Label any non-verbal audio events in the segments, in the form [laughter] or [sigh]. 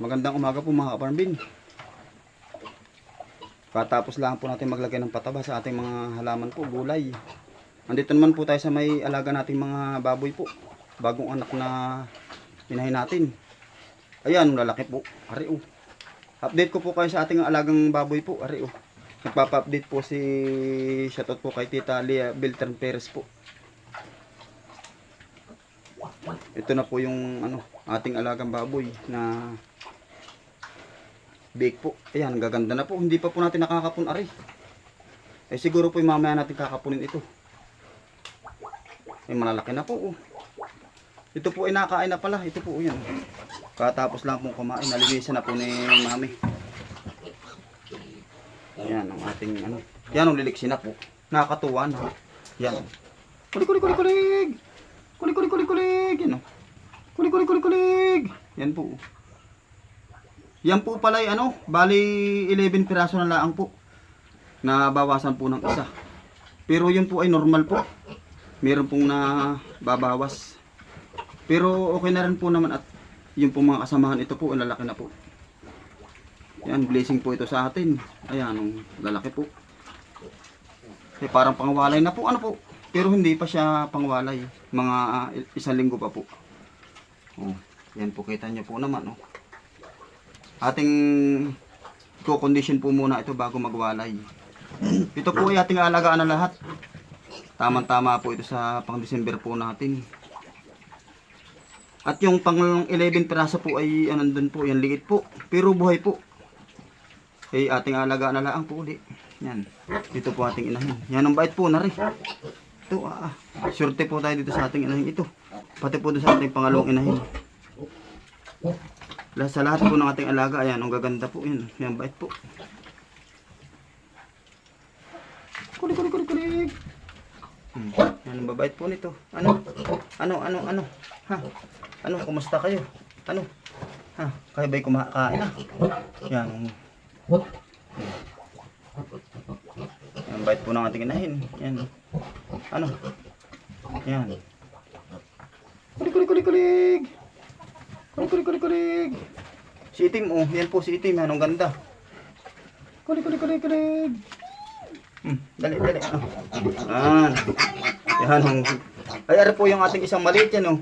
Magandang umaga po mga kaparmbin. Katapos lang po natin maglagay ng pataba sa ating mga halaman po, gulay. Andito naman po tayo sa may alaga nating mga baboy po. Bagong anak na pinahin natin. Ayan, lalaki po. Ari oh. Update ko po kayo sa ating alagang baboy po. Ari oh. Nagpapa-update po si shoutout po kay Tita Lia Beltran Perez po. Ito na po yung ano, ating alagang baboy na bake po. Ayan, gaganda na po. Hindi pa po natin nakakapun ari. Eh siguro po mamaya natin kakapunin ito. Eh malalaki na po. Oh. Ito po ay nakain na pala. Ito po yan. Katapos lang pong kumain. Nalinisan na po ni mami. Ayan ang ating ano. Yan ang liliksin na po. Nakakatuwa na. Yan. Kulik kulik kulik kulik. Kulik kulik kulik kulik. Yan oh. Kulik kulik kulik kulik. Yan po. Yan po pala ay ano, bali 11 piraso na laang po. Nabawasan po ng isa. Pero yun po ay normal po. Meron pong na babawas. Pero okay na rin po naman at yung po mga kasamahan ito po, lalaki na po. Yan, blessing po ito sa atin. Ayan, ang lalaki po. Eh, parang pangwalay na po, ano po. Pero hindi pa siya pangwalay. Mga ah, isang linggo pa po. Oh, yan po, kita nyo po naman, oh ating ko-condition po muna ito bago magwalay. [clears throat] Ito po ay ating alagaan na lahat. Tamang-tama po ito sa pang-December po natin. At yung pang 11 piraso po ay ano dun po, yan liit po. Pero buhay po. Ay ating alagaan na lang po ulit. Yan. Dito po ating inahin. Yan ang bait po na rin. Ito ah. ah. Surte po tayo dito sa ating inahin ito. Pati po doon sa ating pangalawang inahin. Sa lahat po ng ating alaga, ayan, ang gaganda po yun. Yan, bait po. Kulik, kulik, kulik, kulik. Hmm. Ang babait po nito. Ano? Ano, ano, ano? Ha? Ano, kumusta kayo? Ano? Ha? Kayo ba'y kumakain na? Yan. Yan, bait po ng ating inahin. Yan. Ano? Yan. Kulik, kulik, kulik, kulik. Kulik, kulik, kulik, kulik. Si Itim, oh. Yan po si Itim. Yan, ang ganda. Kulik, kulik, kulik, kulik. Hmm, dali, dali. Ah. Yan. Yan, ang... Ay, ari po yung ating isang maliit yan, oh.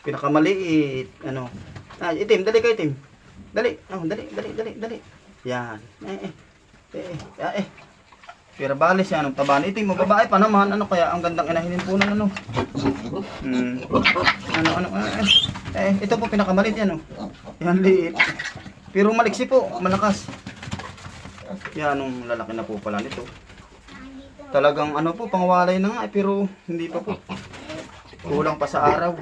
Pinakamaliit. Ano. Ah, Itim, dali ka, Itim. Dali. Oh, dali, dali, dali, dali. Yan. Eh, eh. Eh, eh. eh. Pero balis yan, ang taba ni Itim. Mababae pa naman. Ano kaya ang gandang inahinin po ng ano. Hmm. Ano, ano, eh, eh. Eh, ito po pinakamalit yan, oh. Yan, liit. Pero maliksi po, malakas. Yan, ang lalaki na po pala nito. Talagang ano po, pangwalay na nga, eh, pero hindi pa po. Kulang pa sa araw.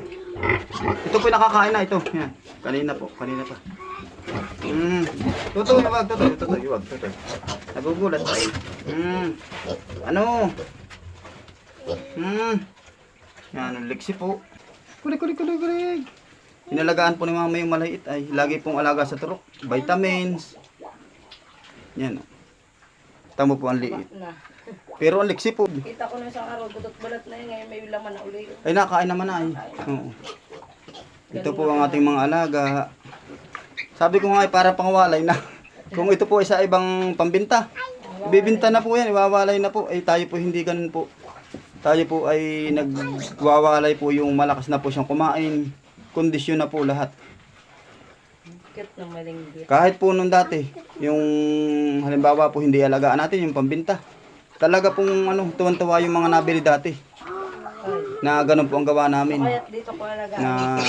Ito po nakakain na, ito. Yan, kanina po, kanina pa. Hmm. Tutoy, wag, tutoy, tutoy, wag, tutoy. Nagugulat pa eh. Hmm. Ano? Hmm. Yan, ang liksi po. Kulik, kulik, kulik, kulik. Inalagaan po ni mama yung maliit ay lagi pong alaga sa turok. Vitamins. Yan. oh. Tamo po ang liit. Pero ang liksi po. Kita ko na isang araw, butot balat na yun, ngayon may laman na uli. Ay nakain naman na ay. Oo. Ito po ang ating mga alaga. Sabi ko nga ay para pangwalay na. Kung ito po ay sa ibang pambinta. Bibinta na po yan, iwawalay na po. Ay tayo po hindi ganun po. Tayo po ay nagwawalay po yung malakas na po siyang kumain. Kondisyon na po lahat. Kahit po nung dati, yung halimbawa po hindi alagaan natin yung pambinta. Talaga pong ano, tuwan-tuwa yung mga nabili dati. Na ganun po ang gawa namin. Na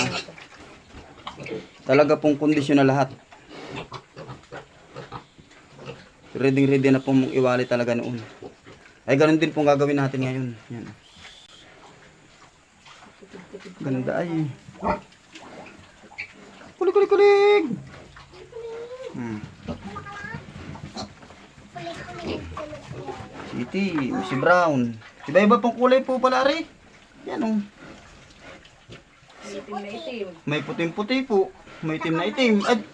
talaga pong kondisyon na lahat. Ready ready na pong iwali talaga noon. Ay ganun din pong gagawin natin ngayon. Yan. Ganda ay. Kulig kulig kulig. Hmm. City, si Brown. Iba-iba pong kulay po pala rin. Yan oh. Itim na itim. May puting-puti po. May itim na itim. At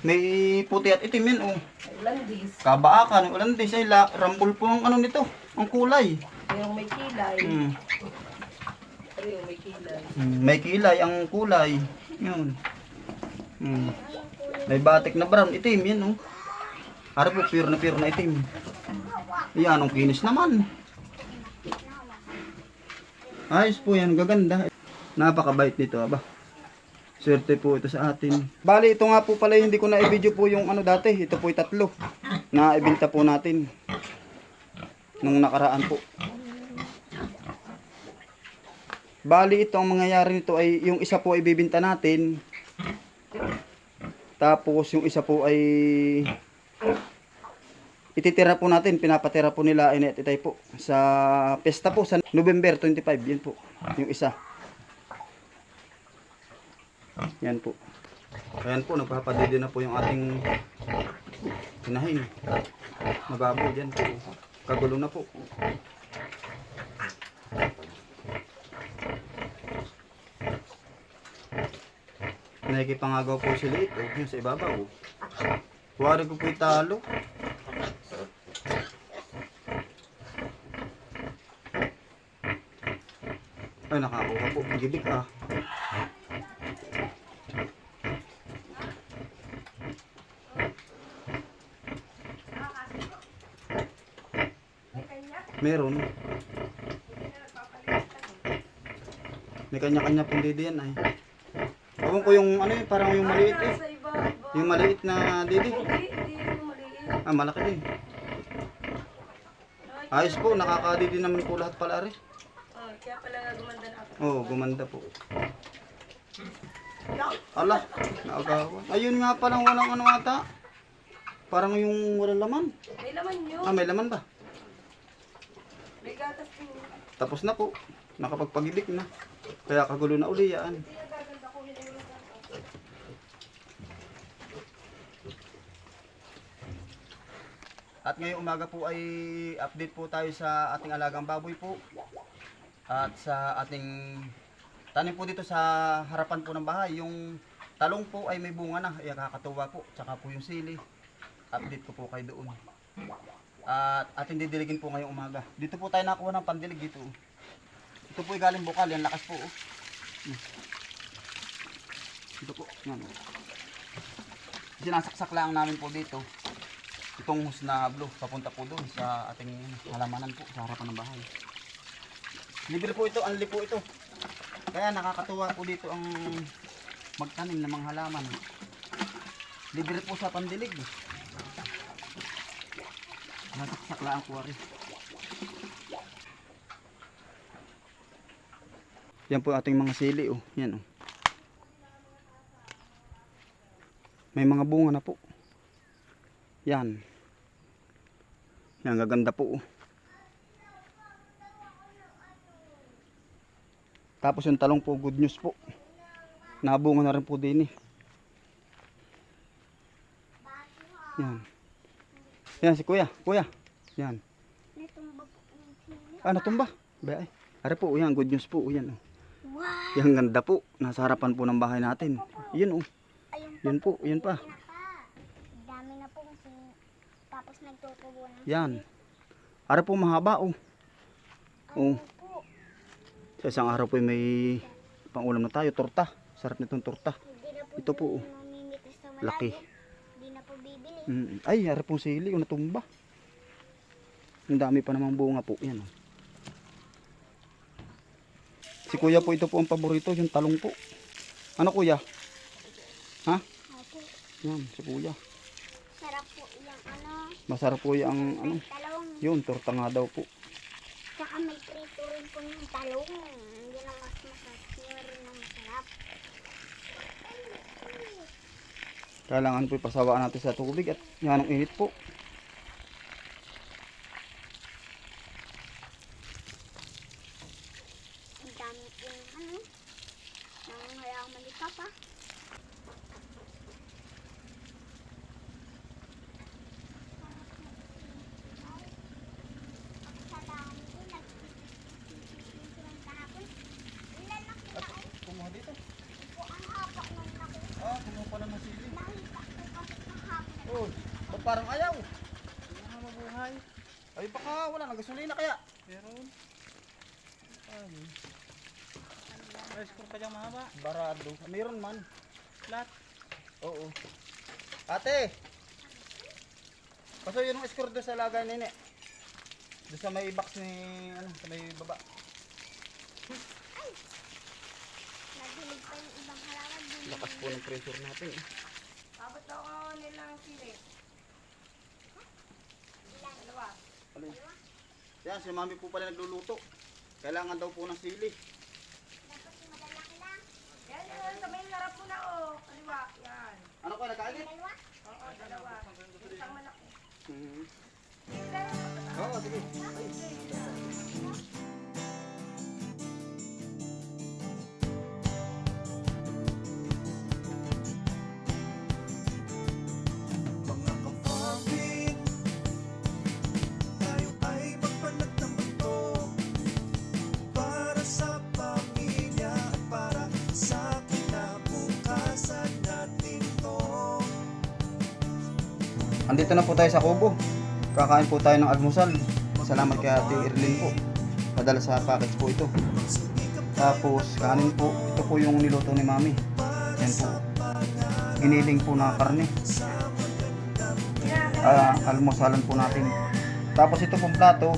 may puti at itim yan oh. Landis. Kabaakan, Ulandis ay la, rambol po ang ano nito, ang kulay. Yung may kilay. Hmm. Ay, oh, may kilay. Mm, may kilay ang kulay. Yun. Mm. May batik na brown. Itim, yan oh. Harap po, pure na pure na itim. Yan, anong kinis naman. Ayos po yan, gaganda. Napakabait nito, aba. Swerte po ito sa atin. Bali, ito nga po pala, hindi ko na i-video po yung ano dati. Ito po yung tatlo. Na ibinta po natin. Nung nakaraan po. Bali, ito ang mangyayari nito ay yung isa po ay natin. Tapos yung isa po ay ititira po natin, pinapatira po nila Inet Itay po sa pesta po sa November 25, yan po. Yung isa. Yan po. Ayan po, nagpapadede na po yung ating hinahin. Mababaw dyan po. Kagulo na po. Nakikipangagaw po sila ito. Yung sa ibabaw. Kuwari ko po italo. Ay, nakakuha po. Gibig ah. Meron. May kanya-kanya pong didi yan ay. Ewan ko yung ano yun, parang yung maliit eh. Yung maliit na maliit. Ah, malaki din. Ayos po, nakakadidi naman po lahat pala rin. Oh, kaya pala gumanda na ako. Oo, oh, gumanda po. Ala. Ayun nga palang walang ano ata. Parang yung walang laman. May laman yun. Ah, may laman ba? Tapos na po. Nakapagpagibik na. Kaya kagulo na uli yan. At ngayong umaga po ay update po tayo sa ating alagang baboy po. At sa ating tanim po dito sa harapan po ng bahay. Yung talong po ay may bunga na. Ay kakatuwa po. Tsaka po yung sili. Update ko po kayo doon. At ating didiligin po ngayong umaga. Dito po tayo nakuha ng pandilig dito. Ito po galing bukal. Yan lakas po. Oh. Hmm. Ito po. Yan. oh. Sinasaksak lang namin po dito. Itong hus na blue. Papunta po doon sa ating halamanan po. Sa harapan ng bahay. Libre po ito. Anli po ito. Kaya nakakatuwa po dito ang magtanim ng mga halaman. Libre po sa pandilig. Nasaksak lang po rin. Yan po ating mga sili oh. Yan oh. May mga bunga na po. Yan. Yan gaganda po oh. Tapos yung talong po good news po. Nabunga na rin po din eh. Yan. Yan si kuya. Kuya. Yan. Ah, natumba. Ba, ay. Are po, yan, good news po. Yan, oh. Wow! Yan, ganda po. Nasa harapan po ng bahay natin. Yan, oh. Yan po, yan pa. na. Dami na po kasi tapos nagtutubo ng Yan. Are po, mahaba, oh. Oh. Po. Sa isang araw po, may pangulam na tayo. Torta. Sarap nitong torta. Na po Ito po, oh. na. Laki. Hindi na po bibili. Mm. Ay, are pong sili, oh, natumba. Ang dami pa namang bunga po. Yan, oh. Si kuya po, ito po ang paborito, yung talong po. Ano kuya? Ha? Opo. Yan, si kuya. Sarap po yung ano. Masarap po yung ano. Talong. Yun, torta nga daw po. Tsaka may prito rin po yung talong. Hindi na mas masarap. Yun rin ang masarap. Kailangan po ipasawaan natin sa tubig at yan ang init po. Ang dami po yung ano. Nang hayang malika pa. Kumuha dito. Ang haba ng naku. Ah, kumuha pala ng sili. Nakita ko kasi kahapon. Oh, ba't parang ayaw? Hindi na mabuhay. Ay baka wala, nagasolina kaya. Meron. Ay. May score ka dyan mahaba. Barado. Meron man. Flat. Oo. Ate! Kaso yun ang score doon sa lagay nini. Doon sa may box ni, ano, sa may baba. Nadilig pa yung ibang halaman din. Lakas po ng pressure natin. eh. Abot ako nilang sili. Dalawa. Alin? Yan, si mami po pala nagluluto. Kailangan daw po ng sili. Dapat yung malalaki lang. Yan, yan. Sa may harap mo na, oh. Kaliwa. Yan. Ano ko, nagkaagit? Dalawa. Oo, dalawa. Isang malaki. Mhm. Pero, Oo, sige. Andito na po tayo sa Kubo. Kakain po tayo ng almusal. Salamat kay Ate Irlene po. Padala sa package po ito. Tapos kanin po. Ito po yung niluto ni Mami. Yan po. Giniling po na karne. Ah, almusalan po natin. Tapos ito pong plato.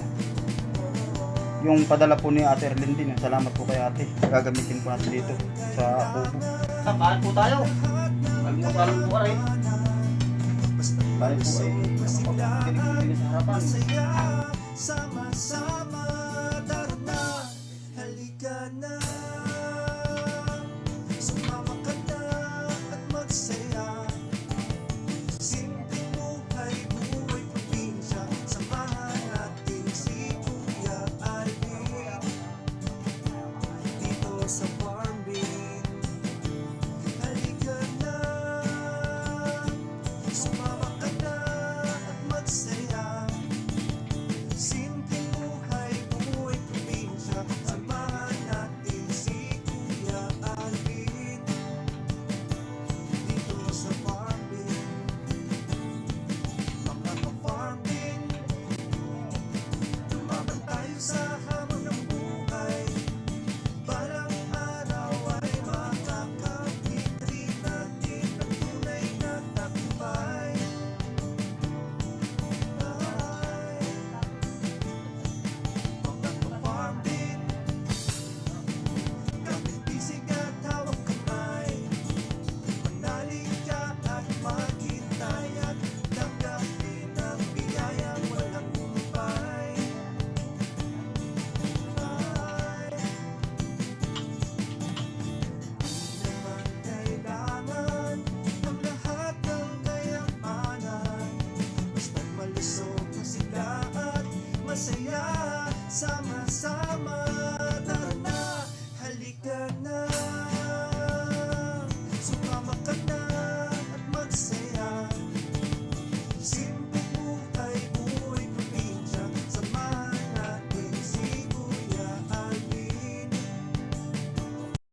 Yung padala po ni Ate Erlyn din. Salamat po kay Ate. Gagamitin po natin dito sa Kubo. Kain po tayo. Almusalan po rin. Sa harapan. Masaya Sama-sama Tara na Halika na